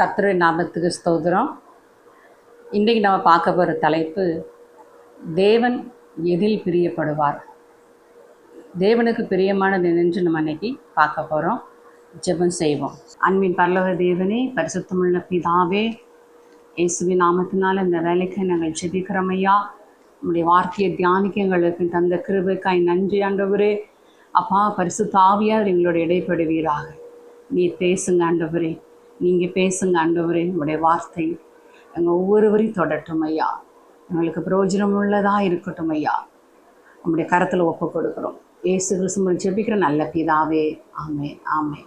கர்த்தருடைய நாமத்துக்கு ஸ்தோத்திரம். இன்றைக்கு நம்ம பார்க்க போகிற தலைப்பு தேவன் எதில் பிரியப்படுவார்? தேவனுக்கு பிரியமானது என்னென்று நம்ம அன்னைக்கு பார்க்க போகிறோம் ஜெபம் செய்வோம். அன்பின் பரலோக தேவனே பரிசுத்தமுள்ள பிதாவே இயேசுவி நாமத்தினால் இந்த வேலைக்கு நாங்கள் ஜெபிக்கிறோமையா உங்களுடைய வார்த்தையை தியானிக்க எங்களுக்கு தந்த கிருபைக்காய் நன்றி ஆண்டவரே. அப்பா பரிசு தாவியார் எங்களோட இடைப்படுவீராக. நீ பேசுங்க ஆண்டவரே. நீங்கள் பேசுங்க ஆண்டவரே உங்களுடைய வார்த்தை எங்கள் ஒவ்வொருவரையும் தொடட்டும் ஐயா. எங்களுக்கு பிரயோஜனம் உள்ளதாக இருக்கட்டும் ஐயா. உங்களுடைய கரத்தில் ஒப்பு கொடுக்குறோம். ஏசு கிறிஸ்தும ஜெபிக்கிற நல்ல பிதாவே. ஆமே ஆமே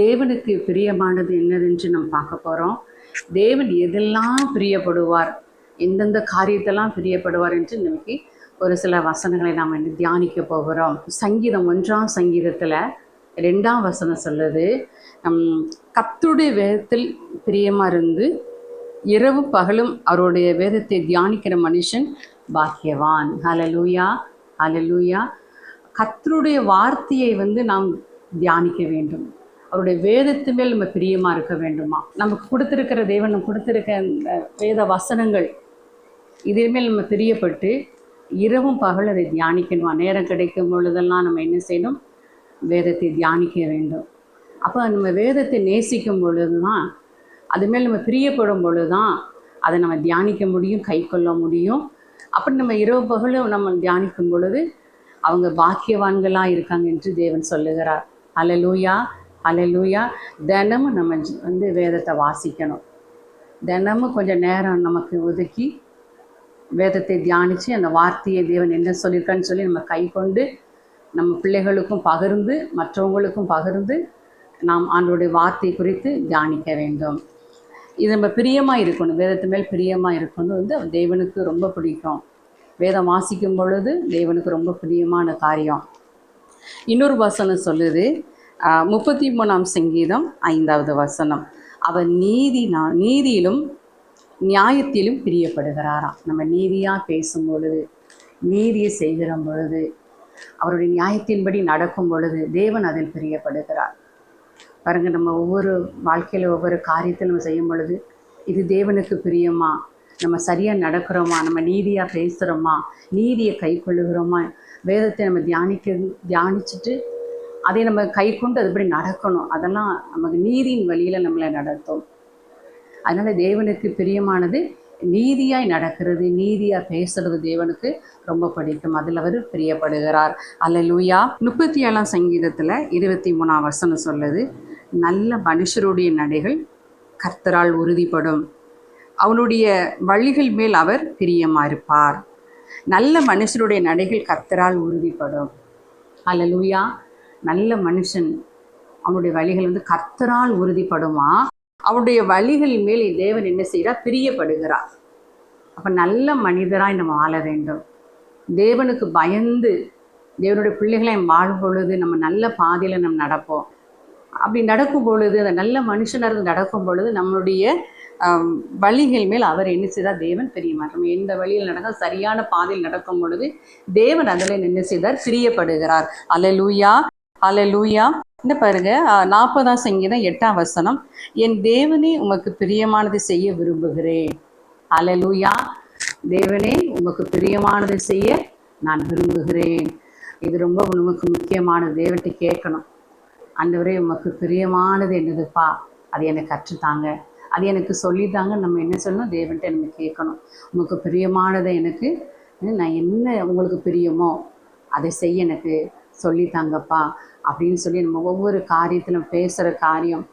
தேவனுக்கு பிரியமானது என்னதென்று நம்ம பார்க்க போகிறோம் தேவன் எதெல்லாம் பிரியப்படுவார் எந்தெந்த காரியத்தெல்லாம் பிரியப்படுவார் என்று இன்னைக்கு ஒரு சில வசனங்களை நாம் வந்து தியானிக்க போகிறோம். சங்கீதம் ஒன்றாம் சங்கீதத்தில் ரெண்டாம் வசனம் சொல்லுது கத்துடைய வேதத்தில் பிரியமாக இருந்து இரவு பகலும் அவருடைய வேதத்தை தியானிக்கிற மனுஷன் பாக்கியவான். ஹalleluya லூயா கத்தருடைய வார்த்தையை வந்து நாம் தியானிக்க வேண்டும். அவருடைய வேதத்து மேல் நம்ம பிரியமாக இருக்க வேண்டுமா? நமக்கு கொடுத்துருக்கிற தேவன் நம்ம கொடுத்துருக்க அந்த வேத வசனங்கள் இதன் மேல் நம்ம பிரியப்பட்டு இரவும் பகல் அதை தியானிக்கணுமா? நேரம் கிடைக்கும் பொழுதெல்லாம் நம்ம என்ன செய்யணும்? வேதத்தை தியானிக்க வேண்டும். அப்போ நம்ம வேதத்தை நேசிக்கும் பொழுது தான் அது மேல் நம்ம பிரியப்படும் பொழுது தான் அதை நம்ம தியானிக்க முடியும் கை கொள்ள முடியும். அப்படி நம்ம இரவு பகலும் நம்ம தியானிக்கும் பொழுது அவங்க பாக்கியவான்களாக இருக்காங்க என்று தேவன் சொல்லுகிறார். அலலூயா அலலூயா தினமும் நம்ம ஜ- வந்து வேதத்தை வாசிக்கணும். தினமும் கொஞ்சம் நேரம் நமக்கு ஒதுக்கி வேதத்தை தியானித்து அந்த வார்த்தையை தேவன் என்ன சொல்லியிருக்கான்னு சொல்லி நம்ம கை கொண்டு நம்ம பிள்ளைகளுக்கும் பகிர்ந்து மற்றவங்களுக்கும் பகிர்ந்து நாம் ஆண்டோடைய வார்த்தை குறித்து தியானிக்க வேண்டும். இது நம்ம பிரியமாக இருக்கணும். வேதத்து மேல் பிரியமாக இருக்கணும் வந்து தேவனுக்கு ரொம்ப பிடிக்கும். வேதம் வாசிக்கும் பொழுது தேவனுக்கு ரொம்ப பிரியமான காரியம். இன்னொரு வசனம் சொல்லுது. முப்பத்தி மூணாம் சங்கீதம் ஐந்தாவது வசனம். அவர் நீதி நீதியிலும் நியாயத்திலும் பிரியப்படுகிறாராம். நம்ம நீதியாக பேசும் பொழுது நீதியை செய்கிற பொழுது அவருடைய நியாயத்தின்படி நடக்கும் பொழுது தேவன் அதில் பிரியப்படுகிறார். பாருங்க நம்ம ஒவ்வொரு வாழ்க்கையில் ஒவ்வொரு காரியத்தை நம்ம செய்யும் பொழுது இது தேவனுக்கு பிரியமா? நம்ம சரியாக நடக்கிறோமா? நம்ம நீதியாக பேசுகிறோமா நீதியை கை கொள்ளுகிறோமா? வேதத்தை நம்ம தியானிக்க தியானிச்சுட்டு அதை நம்ம கை கொண்டு அதுபடி நடக்கணும். அதெல்லாம் நமக்கு நீதியின் வழியில் நம்மளை நடத்தும். அதனால் தேவனுக்கு பிரியமானது நீதியாய் நடக்கிறது நீதியாக பேசுறது தேவனுக்கு ரொம்ப பிடிக்கும். அதில் அவர் பிரியப்படுகிறார். அல்லேலூயா. முப்பத்தி ஏழாம் சங்கீதத்தில் இருபத்தி மூணாம் வசனம் சொல்லுது நல்ல மனுஷருடைய நடைகள் கர்த்தரால் உறுதிப்படும். அவனுடைய வழிகள் மேல் அவர் பிரியமாக இருப்பார். நல்ல மனுஷருடைய நடைகள் கர்த்தரால் உறுதிப்படும். அல்லேலூயா. நல்ல மனுஷன் அவனுடைய வழிகள் வந்து கர்த்தரால் உறுதிப்படுமா? அவருடைய வழிகள் மேல் தேவன் என்ன செய்கிறார் பிரியப்படுகிறார். அப்போ நல்ல மனிதராய் நம்ம வாழ வேண்டும். தேவனுக்கு பயந்து தேவனுடைய பிள்ளைகளை வாழும் பொழுது நம்ம நல்ல பாதையில் நம்ம நடப்போம். அப்படி நடக்கும் பொழுது அந்த நல்ல மனுஷனர் நடக்கும் பொழுது நம்மளுடைய வழிகள் மேல் அவர் என்ன செய்தார் தேவன் பிரியமார் நம்ம எந்த வழியில் நடக்க சரியான பாதையில் நடக்கும் பொழுது தேவன் அதில் என்ன செய்தார் பிரியப்படுகிறார். அலலூயா அலலூயா இந்த பாருங்க நாற்பதாம் சங்கீதம் எட்டாம் வசனம். என் தேவனே உமக்கு பிரியமானது செய்ய விரும்புகிறேன். அலலூயா தேவனே உமக்கு பிரியமானதை செய்ய நான் விரும்புகிறேன். இது ரொம்ப உமக்கு முக்கியமானது. தேவன்கிட்ட கேட்கணும். அந்தவரே உமக்கு பிரியமானது என்னதுப்பா? அது எனக்கு கற்றுத்தாங்க. அது எனக்கு சொல்லித்தாங்க நம்ம என்ன சொல்லணும்? தேவன்கிட்ட நம்ம கேட்கணும். உமக்கு பிரியமானதை எனக்கு நான் என்ன உங்களுக்கு பிரியமோ அதை செய்ய எனக்கு. சொல்லித்தாங்கப்பா. அப்படின்னு சொல்லி நம்ம ஒவ்வொரு காரியத்திலும் பேசுகிற காரியம்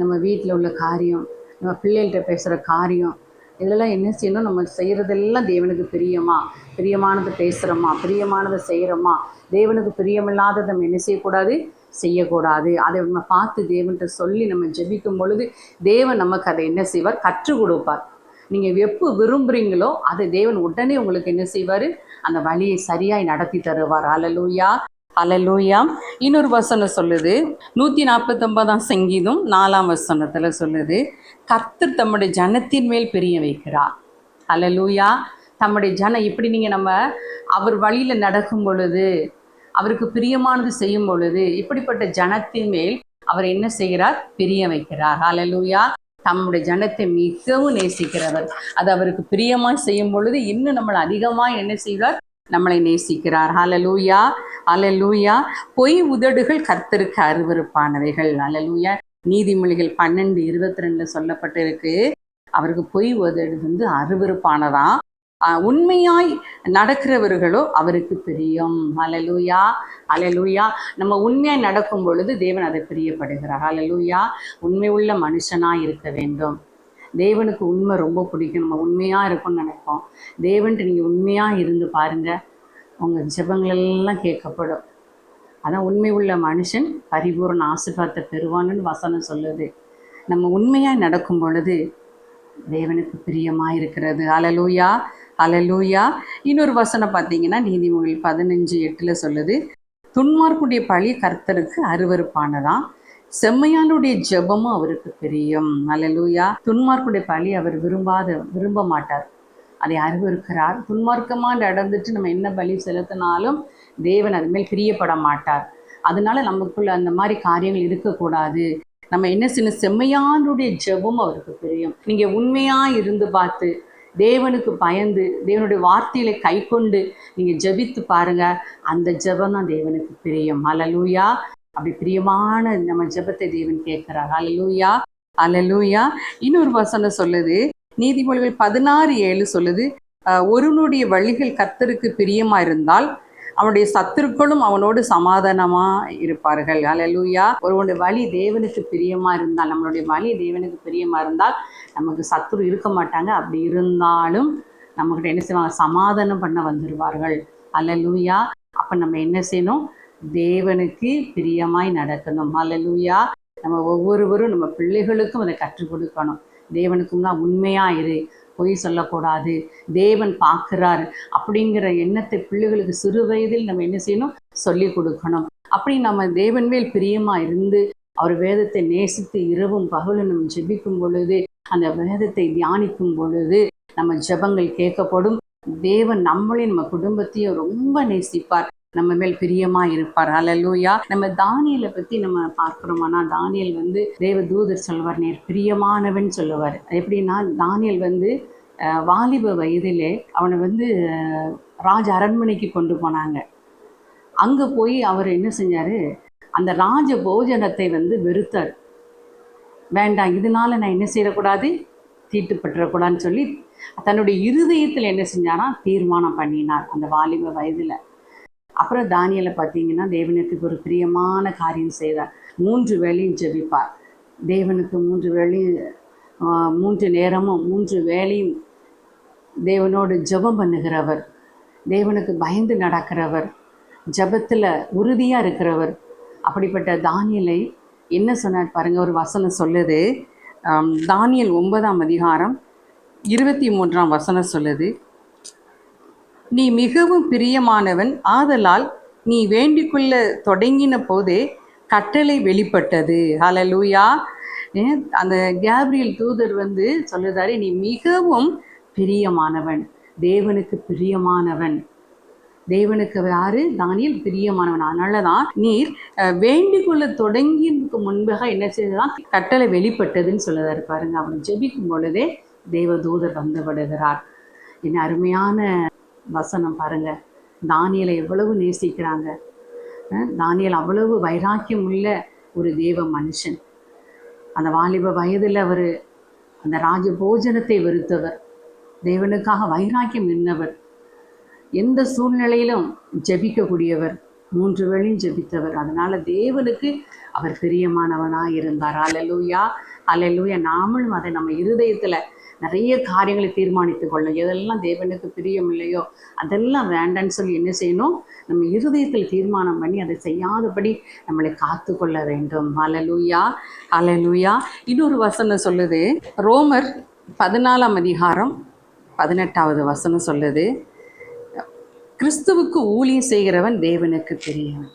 நம்ம வீட்டில் உள்ள காரியம் நம்ம பிள்ளைகள்கிட்ட பேசுகிற காரியம் இதெல்லாம் என்ன செய்யணும்? நம்ம செய்கிறதெல்லாம் தேவனுக்கு பிரியமா? பிரியமானதை பேசுகிறோமா பிரியமானதை செய்கிறோமா தேவனுக்கு பிரியமில்லாததை நம்ம என்ன செய்யக்கூடாது? செய்யக்கூடாது. அதை நம்ம பார்த்து தேவன்கிட்ட சொல்லி நம்ம ஜெபிக்கும் பொழுது தேவன் நமக்கு அதை என்ன செய்வார்? கற்றுக் கொடுப்பார். நீங்கள் எப்போ விரும்புகிறீங்களோ அதை தேவன் உடனே உங்களுக்கு என்ன செய்வார்? அந்த வழியை சரியாய் நடத்தி தருவார். அலலூயா அலலூயா இன்னொரு வசனம் சொல்லுது. நூற்றி நாற்பத்தொன்பதாம் சங்கீதம் நாலாம் வசனத்தில் சொல்லுது. கர்த்தர் தம்முடைய ஜனத்தின் மேல் பிரிய வைக்கிறார். அலலூயா தம்முடைய ஜனம் இப்படி நீங்கள் நம்ம அவர் வழியில் நடக்கும் பொழுது அவருக்கு பிரியமானது செய்யும் பொழுது இப்படிப்பட்ட ஜனத்தின் மேல் அவர் என்ன செய்கிறார்? பிரிய வைக்கிறார். அலலூயா தம்முடைய ஜனத்தை மிகவும் நேசிக்கிறவர். அது அவருக்கு பிரியமாக செய்யும் பொழுது இன்னும் நம்மளை அதிகமாக என்ன செய்வார்? நம்மளை நேசிக்கிறார். ஹalleluya அலலூயா பொய் உதடுகள் கர்த்தருக்கு அருவருப்பானவைகள். அலலூயா நீதிமொழிகள் பன்னெண்டு இருபத்தி ரெண்டுல சொல்லப்பட்டிருக்கு. அவருக்கு பொய் உதடு வந்து அருவருப்பானதான் உண்மையாய் நடக்கிறவர்களோ அவருக்கு பிரியம். அலலூயா அலலூயா நம்ம உண்மையாய் நடக்கும் பொழுது தேவன் அதை பிரியப்படுகிறார். அலலூயா உண்மை உள்ள மனுஷனாய் இருக்க வேண்டும். தேவனுக்கு உண்மை ரொம்ப பிடிக்கும். நம்ம உண்மையாக இருக்கும்னு நினைப்போம். தேவன்ட்டு நீங்கள் உண்மையாக இருந்து பாருங்க. உங்கள் ஜெபங்கள் எல்லாம் கேட்கப்படும். அதான் உண்மை உள்ள மனுஷன் பரிபூர்ண ஆசீர்வாதத்தை பெறுவான்னு வசனம் சொல்லுது. நம்ம உண்மையாக நடக்கும் பொழுது தேவனுக்கு பிரியமாக இருக்கிறது. அலலூயா அலலூயா இன்னொரு வசனம் பார்த்தீங்கன்னா நீதிமொழி பதினஞ்சு எட்டில் சொல்லுது. துன்மார்க்குடைய பழி கர்த்தருக்கு அருவருப்பானதான் செம்மையானுடைய ஜெபமும் அவருக்கு பிரியம். அலலூயா துன்மார்க்குடைய பழி அவர் விரும்பாத விரும்ப மாட்டார் அதை அறிவிருக்கிறார் துன்மார்க்கமாக நடந்துட்டு நம்ம என்ன பலி செலுத்தினாலும் தேவன் அது மேல் பிரியப்பட மாட்டார். அதனால நமக்குள்ள அந்த மாதிரி காரியங்கள் இருக்கக்கூடாது. நம்ம என்ன செய்யணும் செம்மையானுடைய ஜெபம் அவருக்கு பிரியம். நீங்க உண்மையாக இருந்து பார்த்து தேவனுக்கு பயந்து தேவனுடைய வார்த்தையில கை கொண்டு நீங்க ஜபித்து பாருங்க. அந்த ஜெபம் தான் தேவனுக்கு பிரியம். அலலூயா அப்படி பிரியமான நம்ம ஜெபத்தை தேவன் கேட்கிறார். அலலூயா அலலூயா இன்னொரு வசனம் சொல்லுது. நீதிமொழிகள் பதினாறு ஏழு சொல்லுது அஹ், ஒருவனுடைய வழிகள் கர்த்தருக்கு பிரியமா இருந்தால் அவனுடைய சத்துருக்களும் அவனோடு சமாதானமா இருப்பார்கள். அலலூயா ஒருவனுடைய வழி தேவனுக்கு பிரியமா இருந்தால் நம்மளுடைய வழி தேவனுக்கு பிரியமா இருந்தால் நமக்கு சத்துரு இருக்க மாட்டாங்க. அப்படி இருந்தாலும் நம்மகிட்ட என்ன செய்வாங்க? சமாதானம் பண்ண வந்துடுவார்கள் அலலூயா அப்ப நம்ம என்ன செய்யணும்? தேவனுக்கு பிரியமாய் நடக்கணும். அலலூயா நம்ம ஒவ்வொருவரும் நம்ம பிள்ளைகளுக்கும் அதை கற்றுக் கொடுக்கணும். தேவனுக்கும் தான் இரு. பொய் சொல்லக்கூடாது. தேவன் பார்க்கிறார் அப்படிங்கிற எண்ணத்தை பிள்ளைகளுக்கு சிறு வயதில் நம்ம என்ன செய்யணும்? சொல்லி கொடுக்கணும். அப்படி நம்ம தேவன் மேல் பிரியமாக இருந்து அவர் வேதத்தை நேசித்து இரவும் பகலும் நம்ம ஜெபிக்கும் பொழுது அந்த வேதத்தை தியானிக்கும் பொழுது நம்ம ஜெபங்கள் கேட்கப்படும். தேவன் நம்மளையும் நம்ம குடும்பத்தையும் ரொம்ப நேசிப்பார். நம்ம மேல் பிரியமா இருப்பார். அலலூயா நம்ம தானியலை பத்தி நம்ம பார்க்கிறோமானா தானியல் வந்து தேவ தூதர் சொல்வார் நேர் பிரியமானவன் சொல்லுவார். எப்படின்னா தானியல் வந்து வாலிப வயதிலே அவனை வந்து ராஜ அரண்மனைக்கு கொண்டு போனாங்க. அங்க போய் அவர் என்ன செஞ்சார்? அந்த ராஜ போஜனத்தை வந்து வெறுத்தார். வேண்டாம் இதனால நான் என்ன செய்யக்கூடாது? தீட்டுப்பட்டுறக்கூடாதுன்னு சொல்லி தன்னுடைய இருதயத்தில் என்ன செஞ்சாரா? தீர்மானம் பண்ணினார் அந்த வாலிப வயதில். அப்புறம் தானியலை பார்த்தீங்கன்னா தேவனுக்கு ஒரு பிரியமான காரியம் செய்தார். மூன்று வேலையும் ஜெபிப்பார். தேவனுக்கு மூன்று வேலையும் மூன்று நேரமும் மூன்று வேலையும் தேவனோடு ஜெபம் பண்ணுகிறவர். தேவனுக்கு பயந்து நடக்கிறவர். ஜெபத்தில் உறுதியாக இருக்கிறவர். அப்படிப்பட்ட தானியலை என்ன சொன்னார் பாருங்கள் ஒரு வசனம் சொல்லுது. தானியல் ஒன்பதாம் அதிகாரம் இருபத்தி மூன்றாம் வசனம் சொல்லுது. நீ மிகவும் பிரியமானவன். ஆதலால் நீ வேண்டிக்கொள்ள தொடங்கின போதே கட்டளை வெளிப்பட்டது. ஹலலூயா அந்த கேப்ரியல் தூதர் வந்து சொல்லுறாரு நீ மிகவும் பிரியமானவன். தேவனுக்கு பிரியமானவன். தேவனுக்கு யாரு? தானியல் பிரியமானவன். அதனால தான் நீர் அஹ், வேண்டிக் கொள்ள தொடங்கியதுக்கு முன்பாக என்ன செய்ததான் கட்டளை வெளிப்பட்டதுன்னு சொல்லுதாரு பாருங்க. அவன் ஜெபிக்கும் பொழுதே தேவதூதர் வந்து என் என்ன அருமையான வசனம் பாருங்க. தானியலை எவ்வளவு நேசிக்கிறாங்க. தானியல் அவ்வளவு வைராக்கியம் உள்ள ஒரு தேவ மனுஷன். அந்த வாலிப வயதில் அவர் அந்த ராஜ போஜனத்தை வெறுத்தவர். தேவனுக்காக வைராக்கியம் நின்றவர் எந்த சூழ்நிலையிலும் ஜெபிக்கக்கூடியவர். மூன்று வேளையும் ஜெபித்தவர். அதனால தேவனுக்கு அவர் பிரியமானவனாக இருந்தார் அலலூயா அலலூயா நாமளும் அதை நம்ம இருதயத்தில் நிறைய காரியங்களை தீர்மானித்து கொள்ளும் எதெல்லாம் தேவனுக்கு பிரியம் இல்லையோ அதெல்லாம் வேண்டான்னு சொல்லி என்ன செய்யணும்? நம்ம இருதயத்தில் தீர்மானம் பண்ணி அதை செய்யாதபடி நம்மளை காத்து கொள்ள வேண்டும். அலலூயா அலலூயா இன்னொரு வசனம் சொல்லுது. ரோமர் பதினாலாம் அதிகாரம் பதினெட்டாவது வசனம் சொல்லுது. கிறிஸ்துவுக்கு ஊழியம் செய்கிறவன் தேவனுக்கு பிரியவன்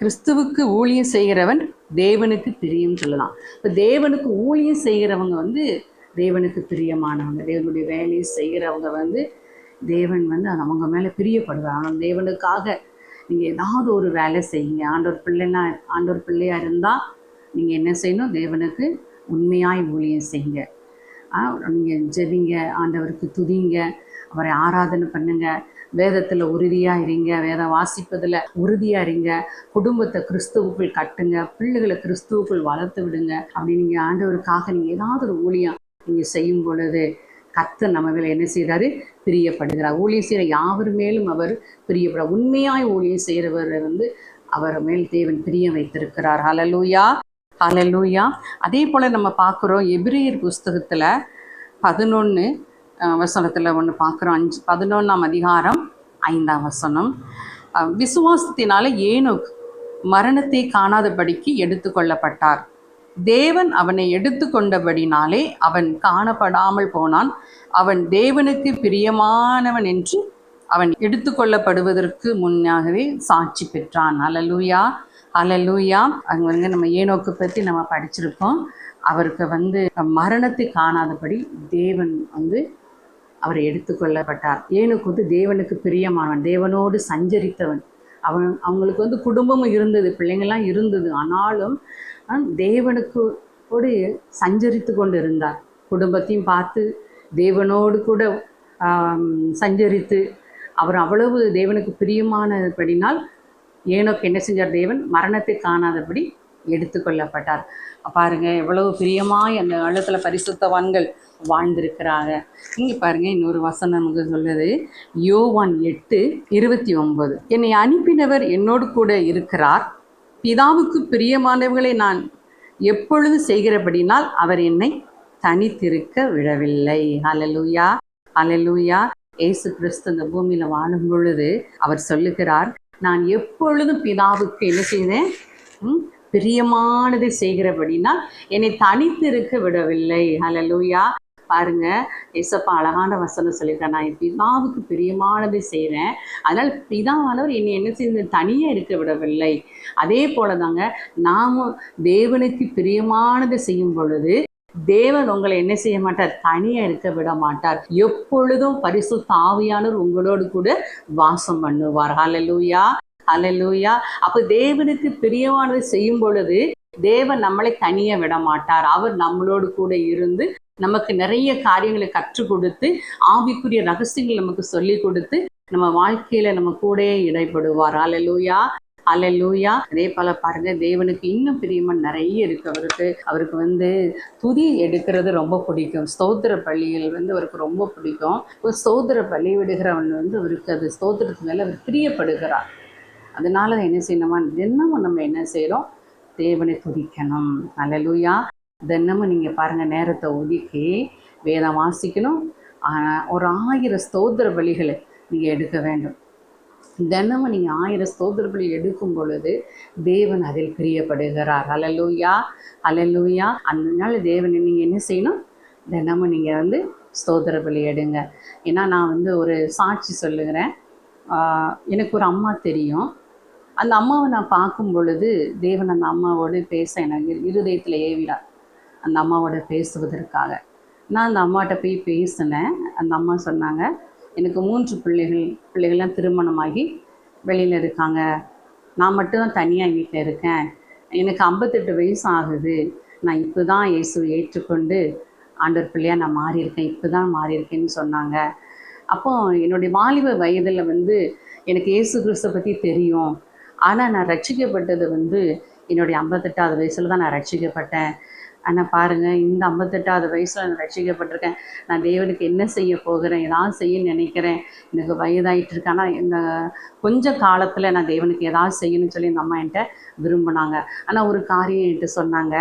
கிறிஸ்துவுக்கு ஊழியம் செய்கிறவன் தேவனுக்கு பிரியம் சொல்லலாம். இப்போ தேவனுக்கு ஊழியம் செய்கிறவங்க வந்து தேவனுக்கு பிரியமானவங்க. தேவனுடைய வேலையை செய்கிறவங்க வந்து தேவன் வந்து அவங்க மேலே பிரியப்படுவாங்க ஆனால் தேவனுக்காக நீங்கள் ஏதாவது ஒரு வேலை செய்யுங்க. ஆண்டவர் பிள்ளைனா ஆண்டோர் பிள்ளையாக இருந்தால் நீங்கள் என்ன செய்யணும்? தேவனுக்கு உண்மையாய் ஊழியம் செய்யுங்க. நீங்கள் ஜெபிங்க ஆண்டவருக்கு துதிங்க அவரை ஆராதனை பண்ணுங்கள் வேதத்தில் உறுதியாக இருங்க வேதம் வாசிப்பதில் உறுதியாக இருங்க குடும்பத்தை கிறிஸ்துவுக்குள் கட்டுங்க பிள்ளைகளை கிறிஸ்துவுக்குள் வளர்த்து விடுங்க அப்படின்னு நீங்கள் ஆண்டவருக்காக நீங்கள் ஏதாவது ஒரு ஊழியம் நீங்கள் செய்யும் பொழுது கத்த நம்ம மேலே என்ன செய்கிறாரு பிரியப்படுகிறார். ஊழியம் செய்கிற யாவர் மேலும் அவர் பிரியப்பட உண்மையாய் ஊழியம் செய்கிறவர் வந்து அவர் மேல் தேவன் பிரியம் வைத்திருக்கிறார். ஹலலூயா ஹலலூயா அதே போல் நம்ம பார்க்குறோம் எபிரியர் புஸ்தகத்தில் பதினொன்று வசனத்தில் ஒன்று பார்க்குறோம். அஞ்சு பதினொன்றாம் அதிகாரம் ஐந்தாம் வசனம். விசுவாசத்தினால ஏனோக் மரணத்தை காணாதபடிக்கு எடுத்துக்கொள்ளப்பட்டார். தேவன் அவனை எடுத்துக்கொண்டபடினாலே அவன் காணப்படாமல் போனான். அவன் தேவனுக்கு பிரியமானவன் என்று அவன் எடுத்துக்கொள்ளப்படுவதற்கு முன்னாகவே சாட்சி பெற்றான். அலலூயா அலலூயா அங்கே வந்து நம்ம ஏனோக்கு பற்றி நம்ம படிச்சிருக்கோம். அவருக்கு வந்து மரணத்தை காணாதபடி தேவன் வந்து அவர் எடுத்துக்கொள்ளப்பட்டார். ஏனுக்கு வந்து தேவனுக்கு பிரியமானவன் தேவனோடு சஞ்சரித்தவன். அவன் அவங்களுக்கு வந்து குடும்பமும் இருந்தது பிள்ளைங்கள்லாம் இருந்தது. ஆனாலும் தேவனுக்கு கூட சஞ்சரித்து கொண்டு இருந்தார் குடும்பத்தையும் பார்த்து தேவனோடு கூட சஞ்சரித்து அவர் அவ்வளவு தேவனுக்கு பிரியமானபடினால் ஏனோக்கு என்ன செஞ்சார் தேவன்? மரணத்தை காணாதபடி எடுத்துக்கொள்ளப்பட்டார். பாருங்கள் எவ்வளவு பிரியமாய் அந்த காலத்தில் பரிசுத்தவான்கள் வாழ்ந்திருக்கிறாங்க. இங்கே பாருங்க இன்னொரு வசனம் நமக்கு சொல்லுது. யோவான் எட்டு இருபத்தி ஒன்பது. என்னை அனுப்பினவர் என்னோடு கூட இருக்கிறார். பிதாவுக்கு பிரியமானவர்களை நான் எப்பொழுது செய்கிறபடினால் அவர் என்னை தனித்திருக்க விடவில்லை. அலலூயா அலலூயா இயேசு கிறிஸ்து இந்த பூமியில் வாழும் பொழுது அவர் சொல்லுகிறார் நான் எப்பொழுதும் பிதாவுக்கு என்ன செய்தேன்? பிரியமானதை செய்கிறபடினால் என்னை தனித்திருக்க விடவில்லை. அலலூயா பாருங்க. ஏசப்பா அழகான வசனம் சொல்லியிருக்கார். நான் பிதாவுக்கு பிரியமானதை செய்கிறேன் அதனால் பிதாவானவர் என்னை என்ன செய்து தனியாக இருக்க விடவில்லை. அதே போல தாங்க நாமும் தேவனுக்கு பிரியமானதை செய்யும் பொழுது தேவன் உங்களை என்ன செய்ய மாட்டார்? தனியாக இருக்க விட மாட்டார். எப்பொழுதும் பரிசு தாவியானவர் உங்களோடு கூட வாசம் பண்ணுவார். ஹalleluya அலலூயா அப்போ தேவனுக்கு பிரியமானதை செய்யும் பொழுது தேவன் நம்மளை தனியாக விட மாட்டார். அவர் நம்மளோடு கூட இருந்து நமக்கு நிறைய காரியங்களை கற்றுக் கொடுத்து ஆவிக்குரிய ரகசியங்கள் நமக்கு சொல்லி கொடுத்து நம்ம வாழ்க்கையில நம்ம கூட இடைப்படுவார். அலலூயா அலலூயா அதே போல பாருங்க தேவனுக்கு இன்னும் பிரியமன் நிறைய இருக்கு. அவருக்கு அவருக்கு வந்து துதி எடுக்கிறது ரொம்ப பிடிக்கும். ஸ்தோத்திர பள்ளிகள் வந்து அவருக்கு ரொம்ப பிடிக்கும். ஒரு ஸ்தோத்திர பள்ளி விடுகிறவன் வந்து அவருக்கு அது ஸ்தோத்திரத்து மேலே அவர் பிரியப்படுகிறார். அதனால என்ன செய்யணுமா? தினமும் நம்ம என்ன செய்கிறோம் தேவனை துதிக்கணும். அலலூயா தினமும் நீங்கள் பாருங்கள் நேரத்தை ஒதுக்கி வேதம் வாசிக்கணும். ஒரு ஆயிரம் ஸ்தோத்திர பலிகளை நீங்கள் எடுக்க வேண்டும். தினமும் நீங்கள் ஆயிரம் ஸ்தோத்திர பலி எடுக்கும் பொழுது தேவன் அதில் பிரியப்படுகிறார். அலலூயா அலலூயா அதனால தேவனை நீங்கள் என்ன செய்யணும்? தினமும் நீங்கள் வந்து ஸ்தோத்திர பலி எடுங்க. ஏன்னா நான் வந்து ஒரு சாட்சி சொல்லுகிறேன். எனக்கு ஒரு அம்மா தெரியும். அந்த அம்மாவை நான் பார்க்கும் பொழுது தேவன் அந்த அம்மாவோடு பேச எனக்கு இருதயத்தில் ஏவிடார் அந்த அம்மாவோட பேசுவதற்காக. நான் அந்த அம்மாட்ட போய் பேசினேன். அந்த அம்மா சொன்னாங்க எனக்கு மூன்று பிள்ளைகள் பிள்ளைகள்லாம் திருமணமாகி வெளியில் இருக்காங்க. நான் மட்டும் தனியாக வீட்டில் இருக்கேன். எனக்கு ஐம்பத்தெட்டு வயசு ஆகுது. நான் இப்போ தான் இயேசுவை ஏற்றுக்கொண்டு ஆண்டவர் பிள்ளையாக நான் மாறியிருக்கேன். இப்போ தான் மாறியிருக்கேன்னு சொன்னாங்க. அப்போ என்னுடைய வாலிப வயதில் வந்து எனக்கு இயேசு கிறிஸ்தை பற்றி தெரியும். ஆனால் நான் ரட்சிக்கப்பட்டது வந்து என்னுடைய ஐம்பத்தெட்டாவது வயசில் தான் நான் ரட்சிக்கப்பட்டேன். ஆனால் பாருங்கள் இந்த ஐம்பத்தெட்டாவது வயசில் நான் ரட்சிக்கப்பட்டிருக்கேன் நான் தேவனுக்கு என்ன செய்ய போகிறேன் ஏதாவது செய்ய நினைக்கிறேன். எனக்கு வயதாகிட்டு இருக்கு. ஆனால் இந்த கொஞ்ச காலத்தில் நான் தேவனுக்கு ஏதாவது செய்யணும்னு சொல்லி இந்த அம்மா என்கிட்ட விரும்பினாங்க. ஆனால் ஒரு காரியம் என்கிட்ட சொன்னாங்க.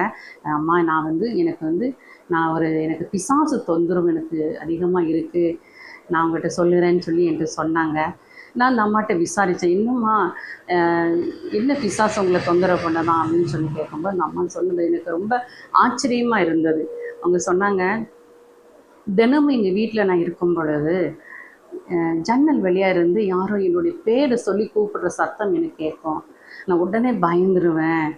அம்மா நான் வந்து எனக்கு வந்து நான் ஒரு எனக்கு பிசாசு தொந்தரவு எனக்கு அதிகமாக இருக்குது நான் உங்கள்கிட்ட சொல்லுறேன்னு சொல்லி என்கிட்ட சொன்னாங்க. நான் அந்த அம்மாட்ட விசாரித்தேன் என்னம்மா என்ன பிசாஸ் உங்களை தொந்தரவு பண்ணலாம்? அப்படின்னு சொல்லி கேட்கும்போது அந்த அம்மா சொன்னது எனக்கு ரொம்ப ஆச்சரியமாக இருந்தது. அவங்க சொன்னாங்க தினமும் எங்கள் வீட்டில் நான் இருக்கும் பொழுது ஜன்னல் வழியாக இருந்து யாரோ என்னுடைய பேரை சொல்லி கூப்பிடுற சத்தம் எனக்கு கேட்கும். நான் உடனே பயந்துருவேன்.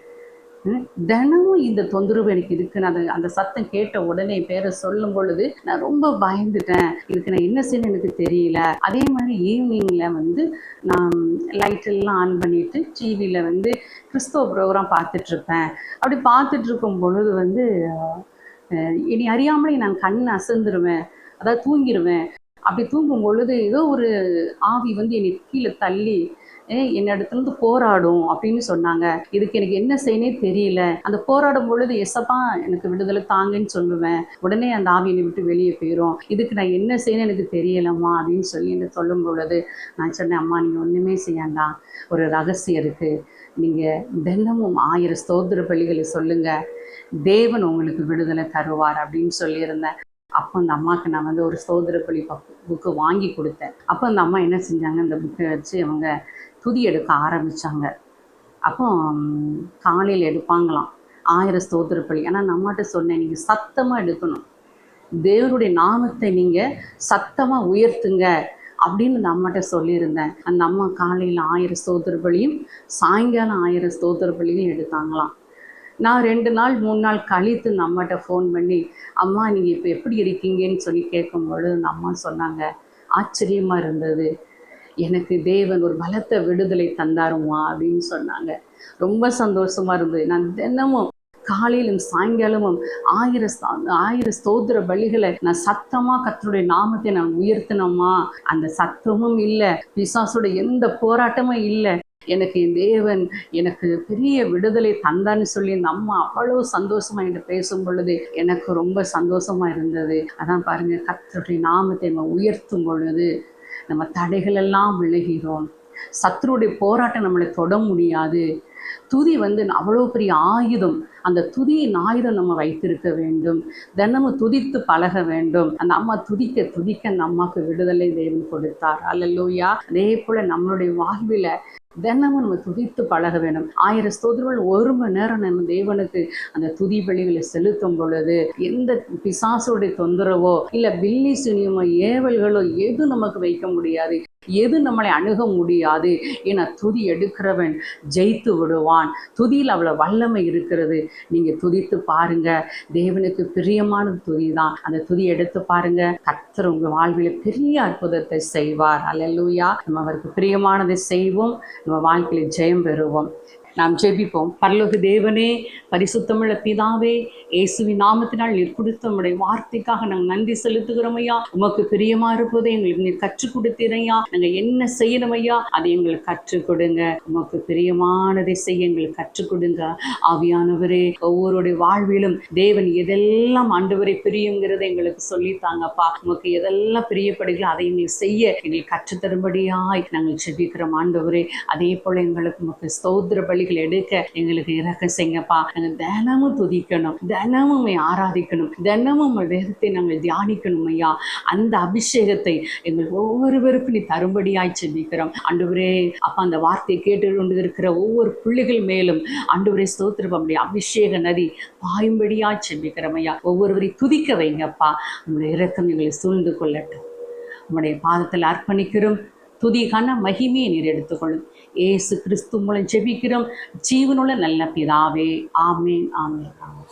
தினமும் இந்த தொந்தரவு எனக்கு இருக்கு நான் அது- அந்த சத்தம் கேட்ட உடனே என் பேரை சொல்லும் பொழுது நான் ரொம்ப பயந்துட்டேன். இதுக்கு நான் என்ன செய்யணும் எனக்கு தெரியல. அதே மாதிரி ஈவினிங்ல வந்து நான் லைட் எல்லாம் ஆன் பண்ணிட்டு டிவியில் வந்து கிறிஸ்தவ ப்ரோக்ராம் பார்த்துட்டு இருப்பேன் அப்படி பார்த்துட்டு இருக்கும் பொழுது வந்து இனி அறியாமலே நான் கண் அசந்துருவேன். அதாவது தூங்கிடுவேன் அப்படி தூங்கும் பொழுது ஏதோ ஒரு ஆவி வந்து என்னை கீழே தள்ளி என்னிடத்துலேருந்து போராடும் அப்படின்னு சொன்னாங்க. இதுக்கு எனக்கு என்ன செய்யனே தெரியல. அந்த போராடும் பொழுது எசப்பா எனக்கு விடுதலை தாங்கன்னு சொல்லுவேன். உடனே அந்த ஆவி விட்டு வெளியே போயிடும் இதுக்கு நான் என்ன செய்யணும் எனக்கு தெரியலம்மா அப்படின்னு சொல்லி என்ன சொல்லும் பொழுது நான் சொன்னேன் அம்மா நீங்கள் ஒன்றுமே செய்யாண்டாம் ஒரு ரகசியம் இருக்குது நீங்கள் தினமும் ஆயிரம் ஸ்தோத்திர பள்ளிகளை சொல்லுங்கள் தேவன் உங்களுக்கு விடுதலை தருவார் அப்படின்னு சொல்லியிருந்தேன். அப்போ அந்த அம்மாவுக்கு நான் வந்து ஒரு ஸ்தோத்திர பலி புக்கு வாங்கி கொடுத்தேன். அப்போ அந்த அம்மா என்ன செஞ்சாங்க? அந்த புக்கை வச்சு அவங்க துதி எடுக்க ஆரம்பித்தாங்க அப்போ காலையில் எடுப்பாங்களாம். ஆயிரம் ஸ்தோத்திர பலி ஆனால் நான் அம்மாட்ட சொன்னேன் நீங்கள் சத்தமாக எடுக்கணும். தேவனுடைய நாமத்தை நீங்கள் சத்தமாக உயர்த்துங்க. அப்படின்னு அந்த அம்மாட்ட சொல்லியிருந்தேன். அந்த அம்மா காலையில் ஆயிரம் ஸ்தோத்திர பலியும் சாயங்காலம் ஆயிரம் ஸ்தோத்திர பலியும் எடுத்தாங்களாம். நான் ரெண்டு நாள் மூணு நாள் கழித்து இந்த அம்மாட்ட ஃபோன் பண்ணி அம்மா நீங்கள் இப்போ எப்படி இருக்கீங்கன்னு சொல்லி கேட்கும்பொழுது அந்த அம்மா சொன்னாங்க ஆச்சரியமாக இருந்தது. எனக்கு தேவன் ஒரு பலத்த விடுதலை தந்தாருமா அப்படின்னு சொன்னாங்க. ரொம்ப சந்தோஷமாக இருந்தது. நான் தினமும் காலையிலும் சாயங்காலமும் ஆயிரம் ஆயிர ஆயிரம் ஸ்தோத்திர பலிகளை நான் சத்தமாக கத்தருடைய நாமத்தை நான் உயர்த்தினோமா அந்த சத்தமும் இல்லை. பிசாசோட எந்த போராட்டமும் இல்லை. எனக்கு என் தேவன் எனக்கு பெரிய விடுதலை தந்தான்னு சொல்லி இந்த அம்மா அவ்வளவு சந்தோஷமா என்று பேசும் பொழுது எனக்கு ரொம்ப சந்தோஷமா இருந்தது. அதான் பாருங்க கத்தருடைய நாமத்தை நம்ம உயர்த்தும் பொழுது நம்ம தடைகள் எல்லாம் சத்ருடைய போராட்டம் நம்மளை தொட முடியாது. துதி வந்து அவ்வளோ பெரிய ஆயுதம். அந்த துதியின் ஆயுதம் நம்ம வைத்திருக்க வேண்டும். தினமும் துதித்து பழக வேண்டும். அந்த அம்மா துதிக்க துதிக்க அந்த அம்மாவுக்கு விடுதலை தேவன் கொடுத்தார். அல்லல்லூயா அதே போல நம்மளுடைய வாழ்வில தினமும் நம்ம துதித்து பழக வேண்டும். ஆயிரம் ஸ்தோத்திரங்கள் ஒரு மணி நேரம் நம்ம தேவனுக்கு அந்த துதி பலிகளை செலுத்தும் பொழுது எந்த பிசாசுடைய தொந்தரவோ இல்லை பில்லி சுனியமோ ஏவல்களோ எதுவும் நமக்கு வைக்க முடியாது? எது நம்மளை அணுக முடியாது? ஏன்னா துதி எடுக்கிறவன் ஜெயித்து விடுவான். துதியில் அவ்வளோ வல்லமை இருக்கிறது. நீங்கள் துதித்து பாருங்க. தேவனுக்கு பிரியமான துதி தான் அந்த துதி எடுத்து பாருங்க. கத்தர் உங்கள் வாழ்வில் பெரிய அற்புதத்தை செய்வார். அல்லூயா நம்ம அவருக்கு பிரியமானதை செய்வோம். நம்ம வாழ்க்கையில் ஜெயம் பெறுவோம். நாம் ஜெபிப்போம். பரலோக தேவனே பரிசுத்தமிழ பிதாவே இயேசுவின் நாமத்தினால் நீர் கொடுத்த உடைய வார்த்தைக்காக நாங்கள் நன்றி செலுத்துகிறோம் ஐயா. உமக்கு பிரியமா இருப்பதை எங்களுக்கு நீர் கற்றுக் கொடுத்தீரையா நாங்கள் என்ன செய்யணும் ஐயா? அதை எங்களுக்கு கற்றுக் கொடுங்க. உமக்கு பிரியமானதை செய்ய எங்களுக்கு கற்றுக் கொடுங்க. ஆவியானவரே ஒவ்வொருடைய வாழ்விலும் தேவன் எதெல்லாம் ஆண்டவரை பிரியுங்கிறதை எங்களுக்கு சொல்லித்தாங்கப்பா. உமக்கு எதெல்லாம் பிரியப்படுகிறோ அதை எங்களுக்கு செய்ய எங்களுக்கு கற்றுத்தரும்படியாய் நாங்கள் செபிக்கிறோம் ஆண்டவரே. அதே போல எங்களுக்கு உமக்கு ஸ்தோத்திர பலிகள் எடுக்க எங்களுக்கு இறக்க செய்யப்பா நாங்கள் தினமும் துதிக்கணும். தினமும் ஆராதிக்கணும். தினமும் வேதத்தை நாங்கள் தியானிக்கணும் ஐயா. அந்த அபிஷேகத்தை எங்கள் ஒவ்வொருவருக்கும் நீ தரும்படியாய் செபிக்கிறோம். அன்றுவரே அப்போ அந்த வார்த்தையை கேட்டு கொண்டு இருக்கிற ஒவ்வொரு பிள்ளைகள் மேலும் அன்றுவரே ஸ்தோத்திரம். அப்படி அபிஷேக நதி பாயும்படியாய் செபிக்கிறோம் ஐயா. ஒவ்வொருவரையும் துதிக்க வைங்கப்பா. உங்களுடைய இறக்கம் எங்களை சூழ்ந்து கொள்ளட்டும். உங்களுடைய பாதத்தில் அர்ப்பணிக்கிறோம். துதிகான மகிமையை நீர் எடுத்துக்கொள்ளும். ஏசு கிறிஸ்து மூலம் ஜெபிக்கிறோம். ஜீவனுள்ள நல்ல பிதாவே ஆமேன் ஆமேன் ஆமேன்.